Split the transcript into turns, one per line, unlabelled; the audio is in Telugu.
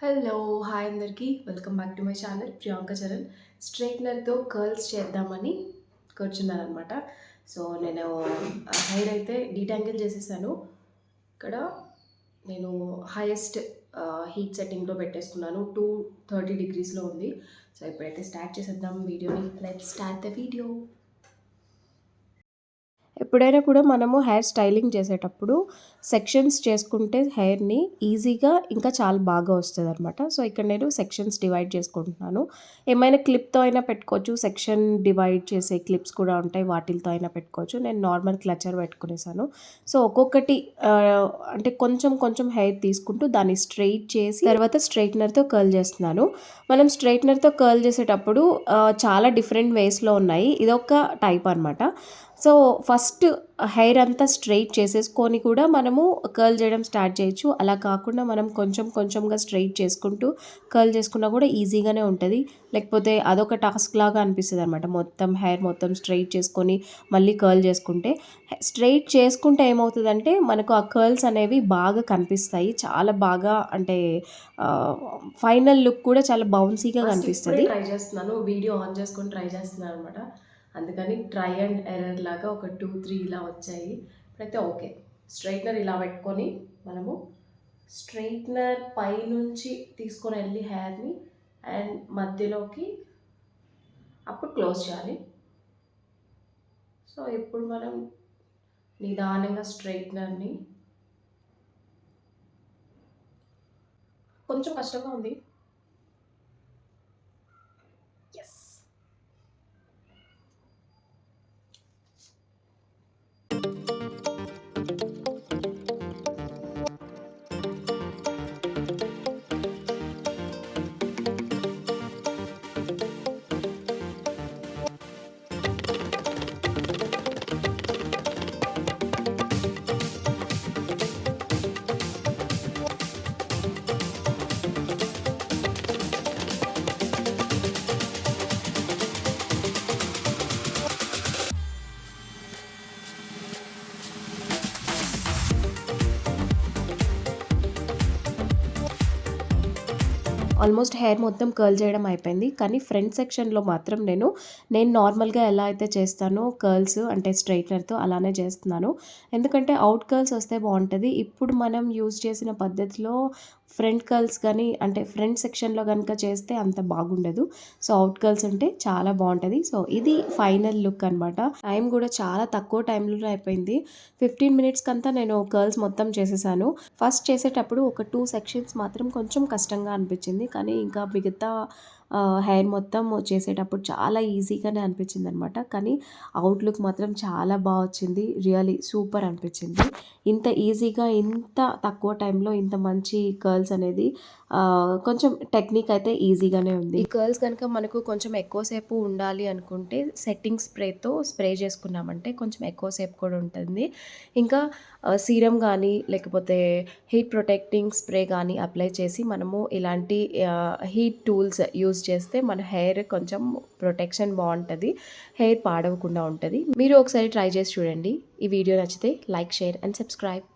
హలో హాయ్ అందరికీ. Welcome back to my channel Priyanka Charan స్ట్రైట్నర్తో curls చేద్దామని కూర్చున్నాను అనమాట సో నేను హెయిర్ అయితే డీటాంగిల్ చేసేసాను. ఇక్కడ నేను హైయెస్ట్ హీట్ సెట్టింగ్లో పెట్టేసుకున్నాను. టూ థర్టీ డిగ్రీస్లో ఉంది. సో ఇప్పుడైతే స్టార్ట్ చేసేద్దాం వీడియోని. లెట్ స్టార్ట్ ద వీడియో ఎప్పుడైనా కూడా మనము హెయిర్ స్టైలింగ్ చేసేటప్పుడు సెక్షన్స్ చేసుకుంటే హెయిర్ని ఈజీగా ఇంకా చాలా బాగా వస్తుంది అనమాట సో ఇక్కడ నేను సెక్షన్స్ డివైడ్ చేసుకుంటున్నాను. ఏమైనా క్లిప్తో అయినా పెట్టుకోవచ్చు. సెక్షన్ డివైడ్ చేసే క్లిప్స్ కూడా ఉంటాయి. వాటితో అయినా పెట్టుకోవచ్చు. నేను నార్మల్ క్లచర్ పెట్టుకునేసాను. సో ఒక్కొక్కటి అంటే కొంచెం కొంచెం హెయిర్ తీసుకుంటూ దాన్ని స్ట్రెయిట్ చేసి తర్వాత స్ట్రైట్నర్తో కర్ల్ చేస్తున్నాను. మనం స్ట్రైట్నర్తో కర్ల్ చేసేటప్పుడు చాలా డిఫరెంట్ వేస్లో ఉన్నాయి. ఇదొక టైప్ అనమాట సో ఫస్ట్ హెయిర్ అంతా స్ట్రైట్ చేసేసుకొని కూడా మనము కర్ల్ చేయడం స్టార్ట్ చేయొచ్చు. అలా కాకుండా మనం కొంచెం కొంచెంగా స్ట్రైట్ చేసుకుంటూ కర్ల్ చేసుకున్నా కూడా ఈజీగానే ఉంటుంది. లేకపోతే అదొక టాస్క్ లాగా అనిపిస్తుంది అనమాట మొత్తం హెయిర్ మొత్తం స్ట్రైట్ చేసుకొని మళ్ళీ కర్ల్ చేసుకుంటే. స్ట్రైట్ చేసుకుంటే ఏమవుతుందంటే మనకు ఆ కర్ల్స్ అనేవి బాగా కనిపిస్తాయి. చాలా బాగా అంటే ఫైనల్ లుక్ కూడా చాలా బౌన్సీగా కనిపిస్తుంది. ట్రై చేస్తున్నాను. వీడియో ఆన్ చేసుకొని ట్రై చేస్తున్నాను అనమాట అందుకని ట్రై అండ్ ఎర్రర్ లాగా ఒక టూ త్రీ ఇలా వచ్చాయి. ఇప్పుడైతే ఓకే స్ట్రైట్నర్ ఇలా పెట్టుకొని మనము స్ట్రైట్నర్ పైనుంచి తీసుకొని వెళ్ళి హెయిర్ని అండ్ మధ్యలోకి అప్పుడు క్లోజ్ చేయాలి. సో ఇప్పుడు మనం నిదానంగా స్ట్రైట్నర్ని కొంచెం కష్టంగా ఉంది. ఆల్మోస్ట్ హెయిర్ మొత్తం కర్ల్ చేయడం అయిపోయింది. కానీ ఫ్రంట్ సెక్షన్లో మాత్రం నేను నేను నార్మల్గా ఎలా అయితే చేస్తానో కర్ల్స్ అంటే స్ట్రైట్నర్తో అలానే చేస్తున్నాను. ఎందుకంటే అవుట్ కర్ల్స్ వస్తే బాగుంటుంది. ఇప్పుడు మనం యూజ్ చేసిన పద్ధతిలో ఫ్రంట్ కర్ల్స్ కానీ అంటే ఫ్రంట్ సెక్షన్లో కనుక చేస్తే అంత బాగుండదు. సో అవుట్ కర్ల్స్ ఉంటే చాలా బాగుంటుంది. సో ఇది ఫైనల్ లుక్ అనమాట టైం కూడా చాలా తక్కువ టైంలో అయిపోయింది. ఫిఫ్టీన్ మినిట్స్కి అంతా నేను కర్ల్స్ మొత్తం చేసేసాను. ఫస్ట్ చేసేటప్పుడు ఒక టూ సెక్షన్స్ మాత్రం కొంచెం కష్టంగా అనిపించింది. కానీ ఇంకా మిగతా హెయిర్ మొత్తం చేసేటప్పుడు చాలా ఈజీగానే అనిపించింది అనమాట కానీ అవుట్లుక్ మాత్రం చాలా బాగా వచ్చింది. రియలీ సూపర్ అనిపించింది. ఇంత ఈజీగా ఇంత తక్కువ టైంలో ఇంత మంచి కర్ల్స్ అనేది కొంచెం టెక్నిక్ అయితే ఈజీగానే ఉంది. ఈ కర్ల్స్ కనుక మనకు కొంచెం ఎక్కువసేపు ఉండాలి అనుకుంటే సెట్టింగ్ స్ప్రేతో స్ప్రే చేసుకున్నామంటే కొంచెం ఎక్కువసేపు కూడా ఉంటుంది. ఇంకా సీరం కానీ లేకపోతే హీట్ ప్రొటెక్టింగ్ స్ప్రే కానీ అప్లై చేసి మనము ఇలాంటి హీట్ టూల్స్ యూజ్ చేస్తే మన హెయిర్ కొంచెం ప్రొటెక్షన్ బాగుంటుంది హెయిర్ పాడవకుండా ఉంటుంది. మీరు ఒకసారి ట్రై చేసి చూడండి. ఈ వీడియో నచ్చితే లైక్ షేర్ అండ్ సబ్స్క్రైబ్.